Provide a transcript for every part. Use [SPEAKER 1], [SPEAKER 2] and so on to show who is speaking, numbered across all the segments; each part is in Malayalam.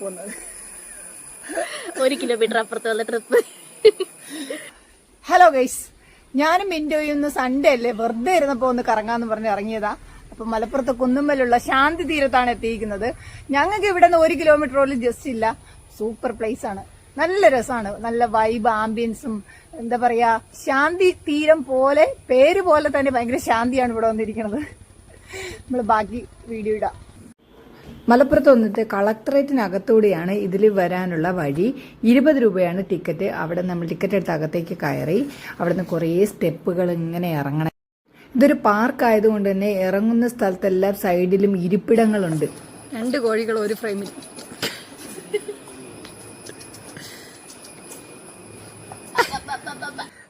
[SPEAKER 1] പോകുന്നത്
[SPEAKER 2] ഒരു കിലോമീറ്റർ അപ്പുറത്തുള്ള ട്രിപ്പ്
[SPEAKER 1] ഹലോ ഗൈസ് ഞാനും മിൻഡോയും ഇന്ന് സൺഡേ അല്ലേ? വെറുതെ ഇരുന്നപ്പോ ഒന്ന് കറങ്ങാന്ന് പറഞ്ഞ് ഇറങ്ങിയതാ. അപ്പൊ മലപ്പുറത്ത് കുന്നുമ്മലുള്ള ശാന്തി തീരത്താണ് എത്തിയിരിക്കുന്നത്. ഞങ്ങൾക്ക് ഇവിടെ നിന്ന് ഒരു കിലോമീറ്ററോളം ജസ്റ്റ് ഇല്ല. സൂപ്പർ പ്ലേസ് ആണ്. നല്ല രസമാണ് നല്ല വൈബ് ആംബിയൻസും എന്താ പറയാ ശാന്തി തീരം പോലെ പേര് പോലെ തന്നെ ഭയങ്കര ശാന്തിയാണ് ഇവിടെ വന്നിരിക്കുന്നത്. നമ്മൾ ബാക്കി വീഡിയോ ഇടാം.
[SPEAKER 3] മലപ്പുറത്ത് വന്നിട്ട് കളക്ടറേറ്റിനകത്തൂടെയാണ് ഇതിൽ വരാനുള്ള വഴി. ഇരുപത് രൂപയാണ് ടിക്കറ്റ്. അവിടെ നമ്മൾ ടിക്കറ്റ് എടുത്ത് അകത്തേക്ക് കയറി അവിടെ നിന്ന് കുറേ സ്റ്റെപ്പുകൾ ഇങ്ങനെ ഇറങ്ങണം ഇതൊരു പാർക്ക് ആയതുകൊണ്ട് തന്നെ ഇറങ്ങുന്ന സ്ഥലത്തെല്ലാം സൈഡിലും ഇരിപ്പിടങ്ങളുണ്ട്.
[SPEAKER 1] രണ്ട് കോഴികൾ ഒരു ഫ്രെയിമിൽ.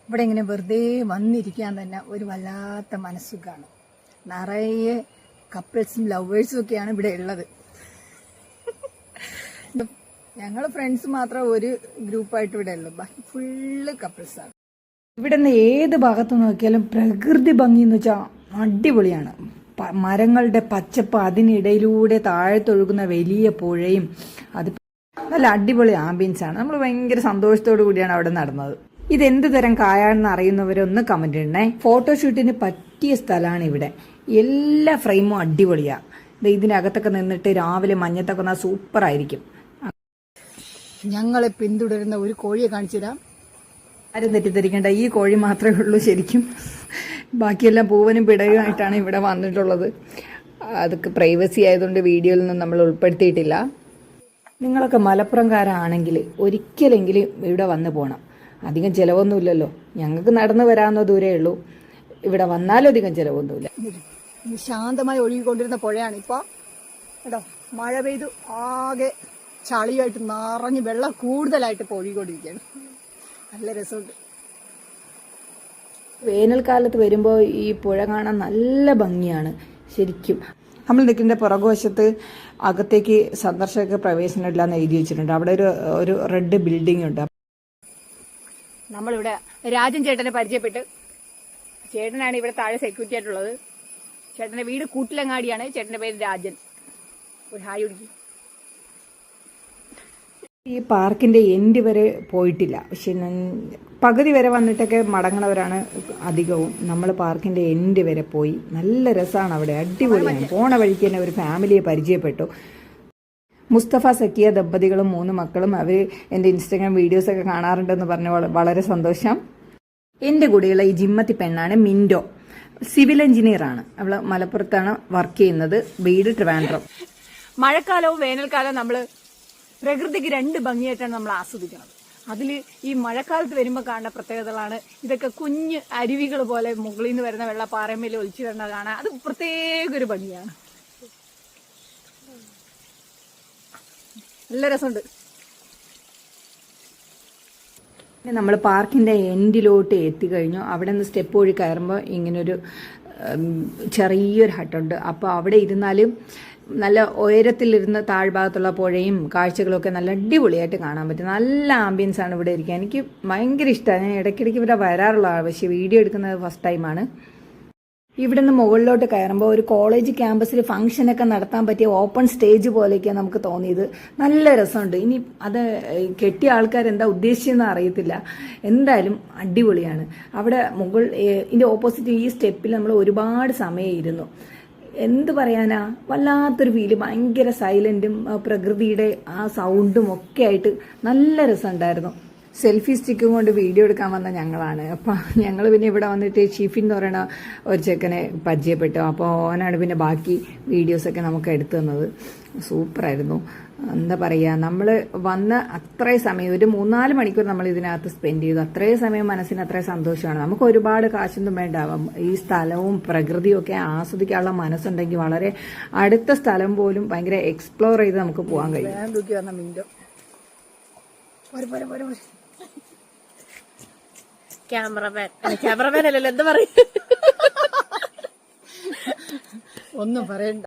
[SPEAKER 1] ഇവിടെ ഇങ്ങനെ വെറുതെ വന്നിരിക്കാൻ തന്നെ ഒരു വല്ലാത്ത മനസ്സുഖാണ്. നിറയെ കപ്പിൾസും ലവേഴ്സും ഒക്കെയാണ് ഇവിടെ ഉള്ളത്. ഞങ്ങൾ ഫ്രണ്ട്സ് മാത്രം ഒരു ഗ്രൂപ്പായിട്ട് ഇവിടെ ഉള്ളു. ബാക്കി ഫുള്ള് കപ്പിൾസാണ്
[SPEAKER 3] ഇവിടെ നിന്ന് ഏത് ഭാഗത്ത് നോക്കിയാലും പ്രകൃതി ഭംഗി എന്ന് വെച്ചാൽ അടിപൊളിയാണ്. മരങ്ങളുടെ പച്ചപ്പ് അതിനിടയിലൂടെ താഴത്തൊഴുകുന്ന വലിയ പുഴയും അത് നല്ല അടിപൊളി ആംബിയൻസ് ആണ്. നമ്മൾ ഭയങ്കര സന്തോഷത്തോടു കൂടിയാണ് അവിടെ നടന്നത്. ഇത് എന്ത് തരം കായാണെന്ന് അറിയുന്നവരൊന്ന് കമന്റ് ഇടണേ. ഫോട്ടോഷൂട്ടിന് പറ്റിയ സ്ഥലമാണ് ഇവിടെ. എല്ലാ ഫ്രെയിമും അടിപൊളിയാ. ദേ ഇതിനകത്തൊക്കെ നിന്നിട്ട് രാവിലെ മഞ്ഞത്തൊക്കെ വന്നാൽ സൂപ്പർ ആയിരിക്കും
[SPEAKER 1] ഞങ്ങളെ പിന്തുടരുന്ന ഒരു കോഴിയെ കാണിച്ചു തരാം
[SPEAKER 3] ആരും തെറ്റിദ്ധരിക്കേണ്ട ഈ കോഴി മാത്രമേ ഉള്ളൂ ശരിക്കും. ബാക്കിയെല്ലാം പൂവനും പിടയുമായിട്ടാണ് ഇവിടെ വന്നിട്ടുള്ളത്. അതൊക്കെ പ്രൈവസി ആയതുകൊണ്ട് വീഡിയോയിൽ നിന്നും നമ്മൾ ഉൾപ്പെടുത്തിയിട്ടില്ല. നിങ്ങളൊക്കെ മലപ്പുറംകാരാണെങ്കിൽ ഒരിക്കലെങ്കിലും ഇവിടെ വന്നു പോകണം അധികം ചിലവൊന്നുമില്ലല്ലോ. ഞങ്ങൾക്ക് നടന്നു വരാവുന്ന ദൂരേ ഉള്ളൂ. ഇവിടെ വന്നാലും അധികം ചിലവൊന്നുമില്ല.
[SPEAKER 1] ശാന്തമായി ഒഴുകിക്കൊണ്ടിരുന്ന പുഴയാണ്. ഇപ്പോൾ കേട്ടോ മഴ പെയ്തു. ആകെ ചളിയായിട്ട് നിറഞ്ഞ് വെള്ളം കൂടുതലായിട്ട് ഇപ്പോൾ ഒഴുകിക്കൊണ്ടിരിക്കുകയാണ് നല്ല രസമുണ്ട്.
[SPEAKER 3] വേനൽക്കാലത്ത് വരുമ്പോൾ ഈ പുഴ കാണാൻ നല്ല ഭംഗിയാണ് ശരിക്കും. നമ്മൾ നിൽക്കുന്ന പുറകുവശത്ത് അകത്തേക്ക് സന്ദർശക പ്രവേശനം ഇല്ല എന്ന് എഴുതി വെച്ചിട്ടുണ്ട്. അവിടെ ഒരു ഒരു റെഡ് ബിൽഡിംഗ് ഉണ്ട്.
[SPEAKER 1] നമ്മളിവിടെ രാജൻ ചേട്ടനെ പരിചയപ്പെട്ട് ചേട്ടനാണ് ഇവിടെ താഴെ സെക്യൂരിറ്റി ആയിട്ടുള്ളത്. ചേട്ടന്റെ വീട് കൂട്ടിലങ്ങാടിയാണ്. ചേട്ടന്റെ പേര് രാജൻ. ഒരു ഹായ് കുടിക്കും.
[SPEAKER 3] ഈ പാർക്കിന്റെ എൻഡ് വരെ പോയിട്ടില്ല. പക്ഷെ പകുതി വരെ വന്നിട്ടൊക്കെ മടങ്ങണവരാണ് അധികവും. നമ്മൾ പാർക്കിന്റെ എൻഡ് വരെ പോയി. നല്ല രസമാണ് അവിടെ. അടിപൊളിയാണ്. പോണ വഴിക്ക് തന്നെ ഒരു ഫാമിലിയെ പരിചയപ്പെട്ടു. മുസ്തഫ സക്കിയ ദമ്പതികളും മൂന്ന് മക്കളും അവർ എന്റെ ഇൻസ്റ്റഗ്രാം വീഡിയോസൊക്കെ കാണാറുണ്ടെന്ന് പറഞ്ഞ വളരെ സന്തോഷം. എന്റെ കൂടെയുള്ള ഈ ജിമ്മത്തി പെണ്ണാണ് മിൻഡോ. സിവിൽ എഞ്ചിനീയർ ആണ് അവൾ മലപ്പുറത്താണ് വർക്ക് ചെയ്യുന്നത്. വീട് ട്രിവാൻഡ്രം.
[SPEAKER 1] മഴക്കാലവും വേനൽക്കാലവും നമ്മൾ പ്രകൃതിക്ക് രണ്ട് ഭംഗിയായിട്ടാണ് നമ്മൾ ആസ്വദിക്കുന്നത്. അതിൽ ഈ മഴക്കാലത്ത് വരുമ്പോൾ കാണുന്ന പ്രത്യേകതകളാണ്. ഇതൊക്കെ കുഞ്ഞ് അരുവികൾ പോലെ മുകളിൽ നിന്ന് വരുന്ന വെള്ള പാറമേൽ ഒലിച്ചു വരുന്നത് കാണാൻ അത് പ്രത്യേക ഒരു ഭംഗിയാണ്. നല്ല രസമുണ്ട്.
[SPEAKER 3] നമ്മൾ പാർക്കിന്റെ എൻഡിലോട്ട് എത്തിക്കഴിഞ്ഞു. അവിടെ നിന്ന് സ്റ്റെപ്പ് വഴി കയറുമ്പോൾ ഇങ്ങനൊരു ചെറിയൊരു ഹട്ടുണ്ട്. അപ്പോൾ അവിടെ ഇരുന്നാലും നല്ല ഉയരത്തിലിരുന്ന് താഴ്ഭാഗത്തുള്ള പുഴയും കാഴ്ചകളൊക്കെ നല്ല അടിപൊളിയായിട്ട് കാണാൻ പറ്റും. നല്ല ആംബിയൻസ് ആണ് ഇവിടെ ഇരിക്കുക എനിക്ക് ഭയങ്കര ഇഷ്ടമാണ് ഞാൻ ഇടയ്ക്കിടയ്ക്ക് ഇവിടെ വരാറുള്ള പക്ഷേ വീഡിയോ എടുക്കുന്നത് ഫസ്റ്റ് ടൈമാണ് ഇവിടെ നിന്ന് മുകളിലോട്ട് കയറുമ്പോൾ ഒരു കോളേജ് ക്യാമ്പസിൽ ഫംഗ്ഷനൊക്കെ നടത്താൻ പറ്റിയ ഓപ്പൺ സ്റ്റേജ് പോലെയൊക്കെയാണ് നമുക്ക് തോന്നിയത്. നല്ല രസമുണ്ട്. ഇനി അത് കെട്ടിയ ആൾക്കാർ എന്താ ഉദ്ദേശിച്ചതെന്ന് അറിയത്തില്ല. എന്തായാലും അടിപൊളിയാണ്. അവിടെ മുകൾ ഇതിന്റെ ഓപ്പോസിറ്റ് ഈ സ്റ്റെപ്പിൽ നമ്മൾ ഒരുപാട് സമയം ഇരുന്നു എന്ത് പറയാനാ? വല്ലാത്തൊരു ഫീൽ ഭയങ്കര സൈലന്റും പ്രകൃതിയുടെ ആ സൗണ്ടും ഒക്കെ ആയിട്ട് നല്ല രസമുണ്ടായിരുന്നു. സെൽഫി സ്റ്റിക്കും കൊണ്ട് വീഡിയോ എടുക്കാൻ വന്ന ഞങ്ങളാണ്. അപ്പം ഞങ്ങൾ പിന്നെ ഇവിടെ വന്നിട്ട് ചീഫിൻ എന്ന് പറയുന്ന ഒരു ചെക്കനെ പരിചയപ്പെട്ടു. അപ്പോൾ ഓനാണ് പിന്നെ ബാക്കി വീഡിയോസൊക്കെ നമുക്ക് എടുത്തു തന്നത്. സൂപ്പറായിരുന്നു. എന്താ പറയുക നമ്മൾ വന്ന അത്രയും സമയം ഒരു മൂന്നാൽ മണിക്കൂർ നമ്മൾ ഇതിനകത്ത് സ്പെൻഡ് ചെയ്തു. അത്രയും സമയം മനസ്സിന് അത്രയും സന്തോഷമാണ്. നമുക്ക് ഒരുപാട് കാശൊന്നും വേണ്ട ഈ സ്ഥലവും പ്രകൃതിയും ഒക്കെ ആസ്വദിക്കാനുള്ള മനസ്സുണ്ടെങ്കിൽ വളരെ അടുത്ത സ്ഥലം പോലും ഭയങ്കര എക്സ്പ്ലോർ ചെയ്ത് നമുക്ക് പോകാൻ കഴിയും.
[SPEAKER 2] ക്യാമറമാൻ ക്യാമറമാൻ അല്ലല്ലോ എന്താ പറയുക?
[SPEAKER 1] ഒന്നും പറയണ്ട.